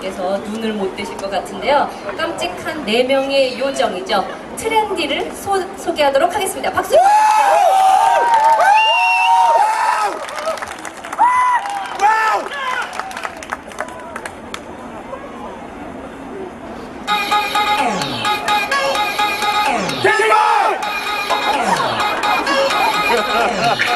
여러분께서 눈을 못 뜨실 것 같은데요. 깜찍한 네 명의 요정이죠. 트렌디를 소, 소개하도록 하겠습니다. 박수!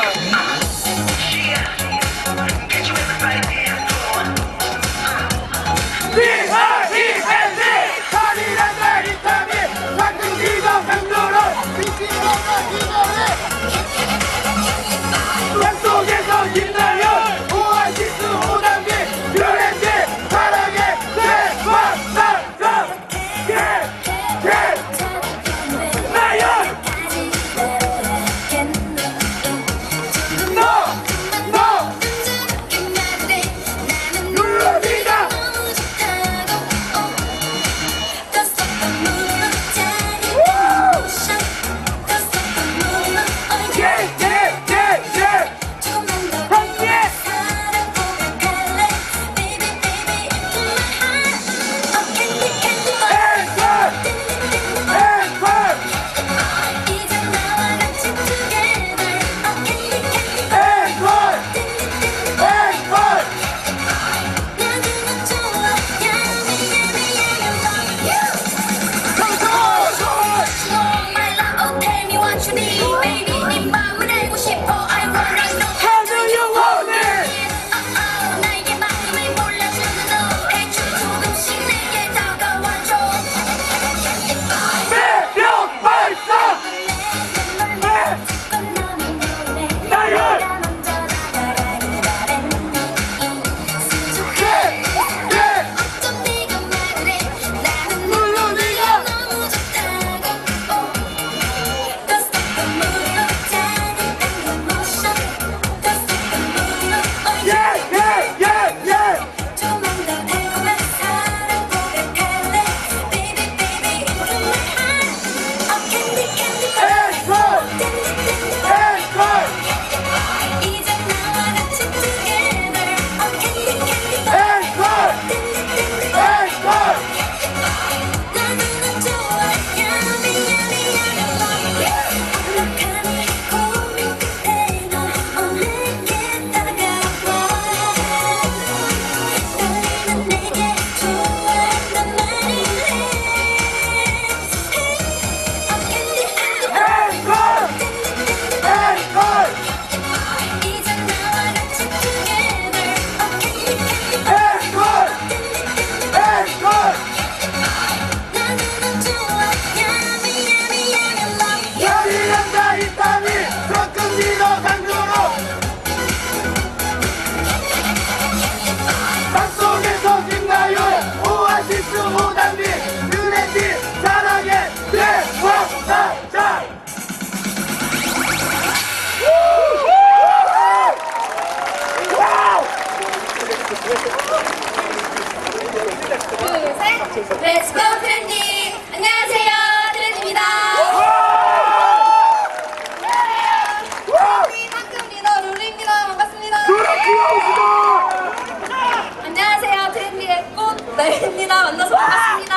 만나서 반갑습니다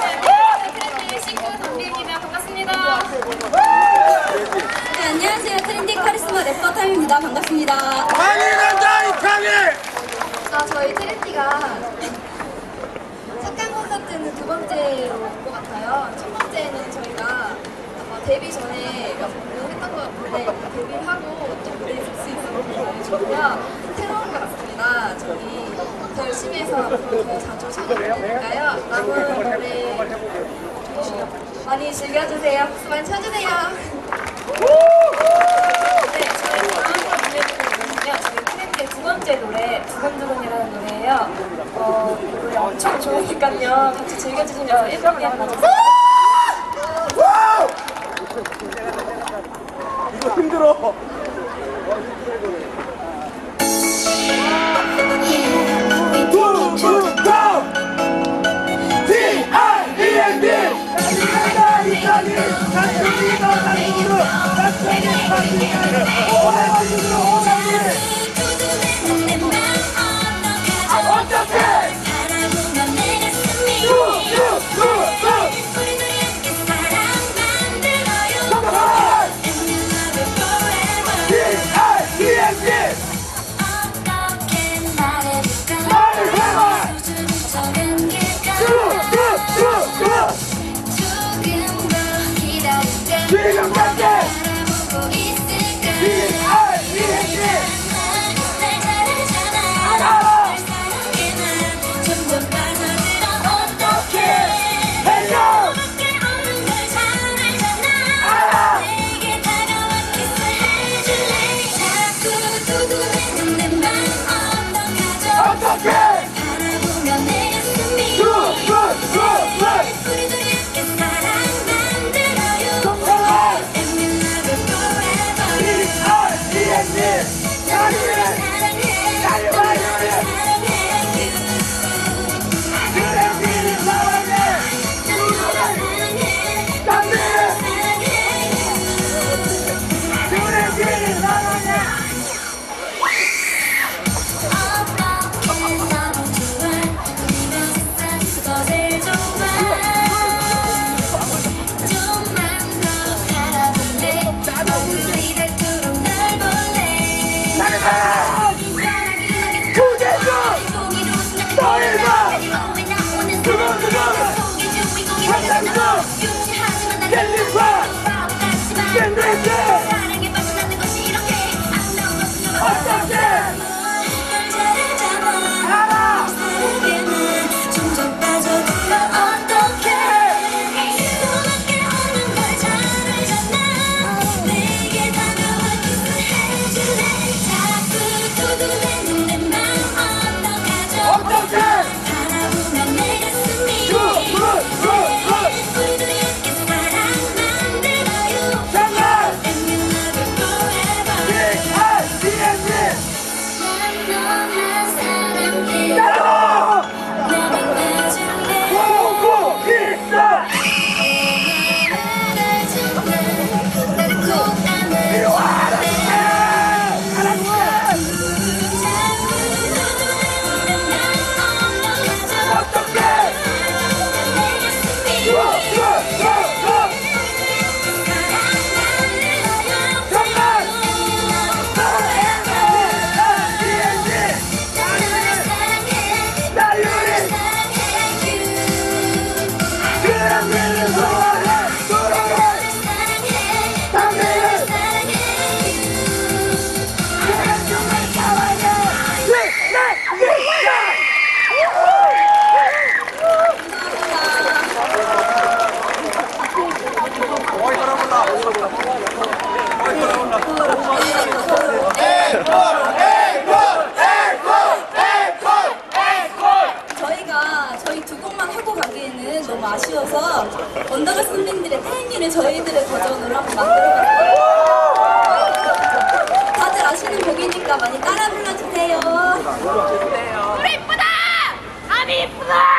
네, 트렌디의 싱크 담비입니다 반갑습니다 네, 안녕하세요 트렌디 카리스마 래퍼 타임입니다 반갑습니다 열이란다 이 땅이 아, 저희 트렌디가 착한 콘서트는 두 번째로 온것 같아요. 첫 번째는 저희가 어, 데뷔 전에 몇 번 했던 것 같은데 데뷔를 하고 또 무대에 설수 있어서 너무 좋고요. 새로운 것 같습니다. 저희 더 열심히 해서 더 자주 찾아볼까요? 남은 노래 많이 즐겨주세요. 박수 많이 쳐주세요. 네, 저희 다음 들려드릴 노래는요. 저희 트렌드의 두 번째 노래 두근두근이라는 노래예요. 어, 이 노래 엄청 좋으니까요. 같이 즐겨주시면서 1번 기억 맞춰서 이거 힘들어 두 두고 때는 너무 아쉬워서 언더가 선배님들의 태행기를 저희들의 버전으로 한번 만들어봤어요. 다들 아시는 곡이니까 많이 따라 불러주세요. 우리 이쁘다! 아미 이쁘다!